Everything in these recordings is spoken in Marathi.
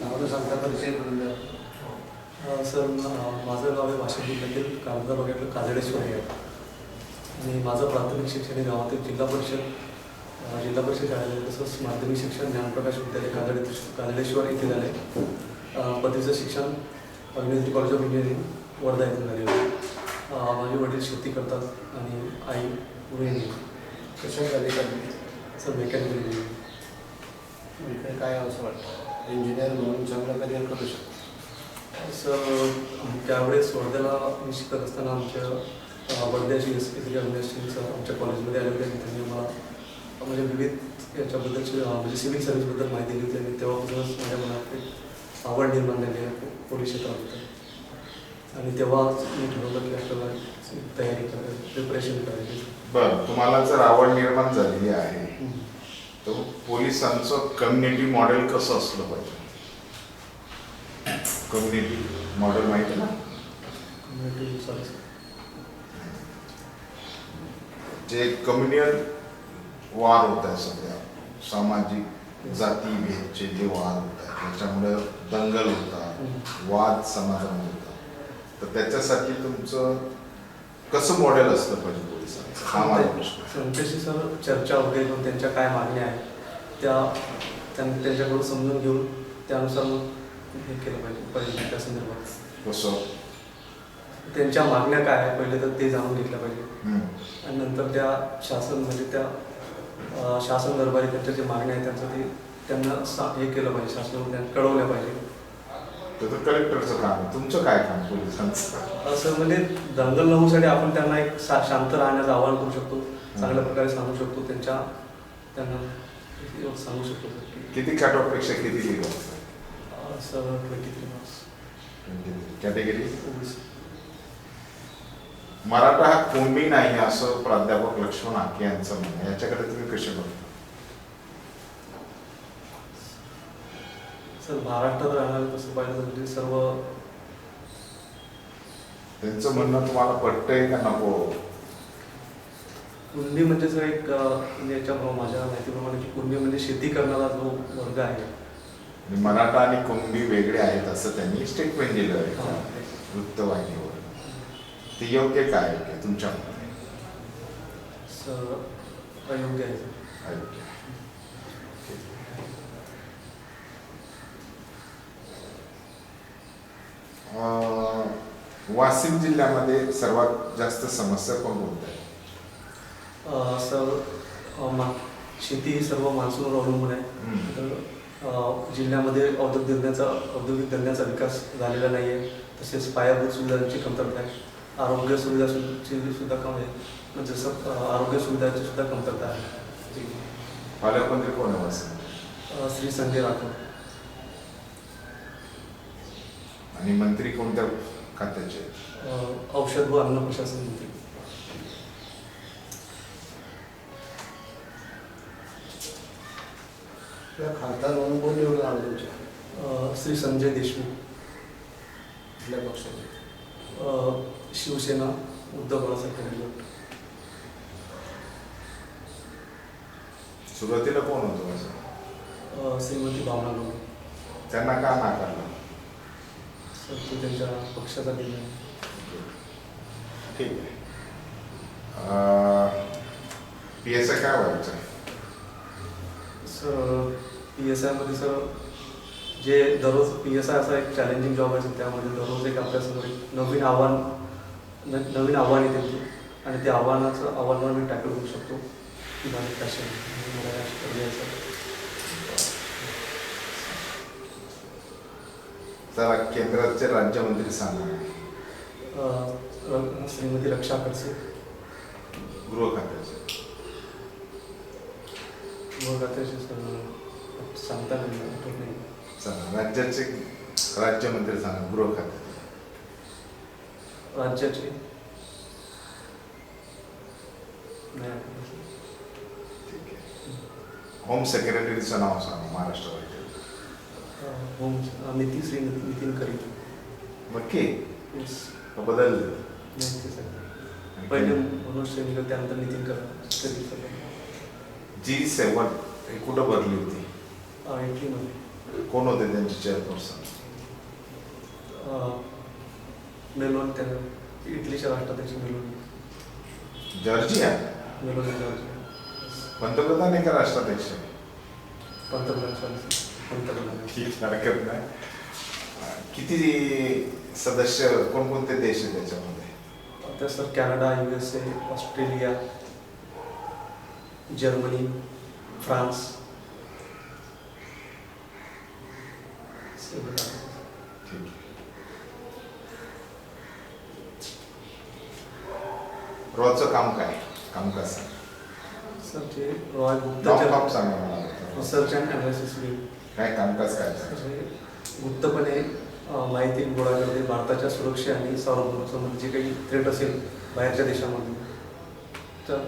नाव सांगता परिचय करून द्या. अ, सर माझं गाव आहे वाशिम जिल्ह्यातील कागदा बघितलं काजळेश्वर आहे आणि माझं प्राथमिक शिक्षण हे गावातील जिल्हा परिषद जिल्हा परिषद शाळेत तसंच माध्यमिक शिक्षण ज्ञानप्रकाश विद्यालय काजळे काजळेश्वर येथे झाले पदवीचं शिक्षण अभिनेत्री कॉलेज ऑफ इंजिनिअरिंग वर्धा येथून झालेलं आहे. माझे वडील शेती करतात आणि आई गृहिणी कशा झाली कधी सर मेकॅनिकल इंजिनिअरिंग. काय असं वाटतं? इंजिनियर म्हणून चांगलं करिअर करू शकतो. सर त्यावेळेस वर्ध्याला मी शिकत असताना आमच्या वर्ध्याची एस पी श्री अविनाशी सर आमच्या कॉलेजमध्ये आले होते. आणि त्यांनी मला म्हणजे विविध याच्याबद्दलची म्हणजे सिव्हिल सर्व्हिसबद्दल माहिती दिली होती. आणि तेव्हापासूनच माझ्या मनात एक आवड निर्माण झाली आहे पोलीस क्षेत्राबद्दल आणि तेव्हाच मी ठरवलं की आपल्याला तयारी करायची प्रिपरेशन करायची बर तुम्हाला जर आवड निर्माण झालेली आहे तर पोलिसांचं कम्युनिटी मॉडेल कसं असलं पाहिजे? कम्युनिटी मॉडेल माहिती ना? जे कम्युनियल वार होत आहे सध्या सामाजिक जाती भेदचे जे वाद होत आहेत त्याच्यामुळे दंगल होतात वाद समाजामध्ये होतात. तर त्याच्यासाठी तुमचं कसं मॉडेल असलं पाहिजे पोलिसांचं? हा माझा प्रश्न आहे. त्यांच्याशी सर चर्चा वगैरे करून त्यांच्या काय मागण्या आहेत त्या त्यां- त्यांच्याकडून समजून घेऊन त्यानुसार मग हे केलं पाहिजे त्या संदर्भात. कसं? त्यांच्या मागण्या काय आहेत पहिले तर ते जाणून घेतलं पाहिजे. हम्म. आणि नंतर त्या शासन म्हणजे त्या अं, शासन दरबारी त्यांच्या जे मागण्या आहेत त्यांचं ते त्यांना सा हे केलं पाहिजे शासनाने त्यांना कळवल्या पाहिजे. तर ते कलेक्टरचं काम आहे. तुमचं काय काम पोलिसांचं? असं म्हणजे दंगल होऊसाठी आपण त्यांना एक शांत राहण्याचं आवाहन करू शकतो. चांगल्या प्रकारे सांगू शकतो. त्यांच्या त्यांना सांगू शकतो? किती कट ऑफपेक्षा किती लिहिलं अं, sir twenty three marks category Maratha हा कोंडी नाही असं प्राध्यापक लक्ष्मण हाके यांचं म्हणणं. याच्याकडे तुम्ही कसे बघता? सर महाराष्ट्रात राहणारे तसं पाहिलं तर सर्व त्यांचं म्हणणं तुम्हाला पटतंय का नको कुणबी म्हणजे सर एक अं, म्हणजे याच्याप्रमाणे माझ्या माहितीप्रमाणे की कुणबी म्हणजे शेती करणारा जो वर्ग आहे आणि मराठा आणि कुणबी वेगळे आहेत असं त्यांनी स्टेटमेंट दिलं आहे हा. वृत्तवाहिनीवर ते योग्य काय आहे तुमच्या मते? सर अयोग्य आहे सर. अयोग्य अं, वाशिम जिल्ह्यामध्ये सर्वात जास्त समस्या कोण कोणत्या आहेत? अं, सर मा शेती ही सर्व मान्सूनवर अवलंबून आहे. हम्म. तर अं, जिल्ह्यामध्ये औद्योगिक धंद्याचा औद्योगिक धंद्याचा विकास झालेला नाही आहे तसेच पायाभूत सुविधांची कमतरता आहे. आरोग्य सुविधाची सुद्धा कमी आहे. म्हणजे जसं अं, आरोग्य सुविधाची सुद्धा कमतरता आहे. पालकमंत्री कोण आहे वाशिम अं, श्री संजय राठोड. आणि मंत्री कोणत्या खात्याचे? औषध व अन्न प्रशासन मंत्री. त्या खासदार म्हणून कोण निवडून आलं तुमच्या? श्री संजय देशमुख. कुठल्या पक्षाचे? शिवसेना उद्धव बाळासाहेब ठाकरे. सुरुवातीला कोण होतं असं? अं, श्रीमती भावना गौड त्यांना का नाकारलं? सर तो त्यांच्या पक्षाचा निर्णय. ठीक आहे. पी एस आय काय व्हायचं? सर पी एस आयमध्ये सर जे दररोज पी एस आय असा एक चॅलेंजिंग जॉब आहे सर त्यामध्ये दररोज एक आपल्यासमोर एक नवीन आव्हान न नवीन आव्हान येते ते. आणि त्या आव्हानाचं आव्हानावर मी टॅकल करू शकतो. की माझे मला तर केंद्राचे राज्यमंत्री सांगा अं, श्रीमती रक्षा खडसे. गृह खात्याचे. व सांगता नाही येणार, आठवत नाही. चला राज्याचे राज्यमंत्री सांगा गृह खात्याचे. राज्याचे? नाही. आठवत सर. ठीक आहे. होम सेक्रेटरीचं नाव सांगा महाराष्ट्र राज्यात अं, होम नितीन श्री नितीन करी नक्की? येस बदल पहिले मनोज श्रेणीकर त्यानंतर नितीन कर जी सेवन हे कुठं भरली होती? इटलीमध्ये. कोण होते त्यांचे चेअरपर्सन मेलोन त्या इटलीच्या राष्ट्राध्यक्ष मेलोनी जॉर्जिया? Meloni Georgia. पंतप्रधान आहे का राष्ट्राध्यक्ष. पंतप्रधान हरकत नाही. किती सदस्य कोणकोणते देश आहे त्याच्यामध्ये त्या sir Canada U S A Australia Germany France. रोजचं काम काय? कामकाज सर ते रॉय मला. रिसर्च अँड अनालिसिस काय कामकाज काय गुप्तपणे माहिती गोळा करते भारताच्या सुरक्षा आणि सार्वभौमत्वासंबंधी जे काही थ्रेट असेल बाहेरच्या देशामध्ये. तर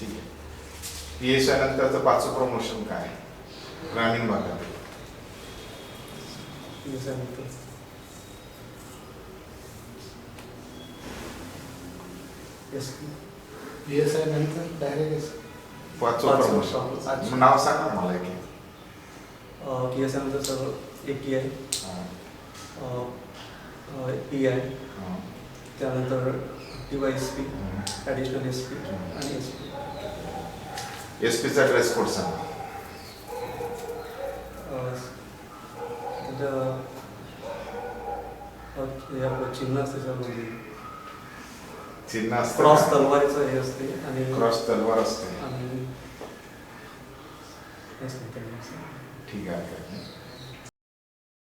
ठीक आहे. पी एस आय नंतरचं पाचवं प्रमोशन काय? ग्रामीण भागात. त्याच्यानंतर एस पी एस आय नंतर डायरेक्ट पाचवं प्रमोशन प्रमोशन. नाव सांगा ना मला की पी एस आयनंतर सर एक ई आय ई आय त्यानंतर T Y S P additional S P आणि एस पी एस पीचा ड्रेस कोड सांगा. त्याच्या चिन्ह असते सर म्हणजे चिन्ह क्रॉस? तलवारीचं हे असते आणि क्रॉस तलवार असते आणि. ठीक आहे.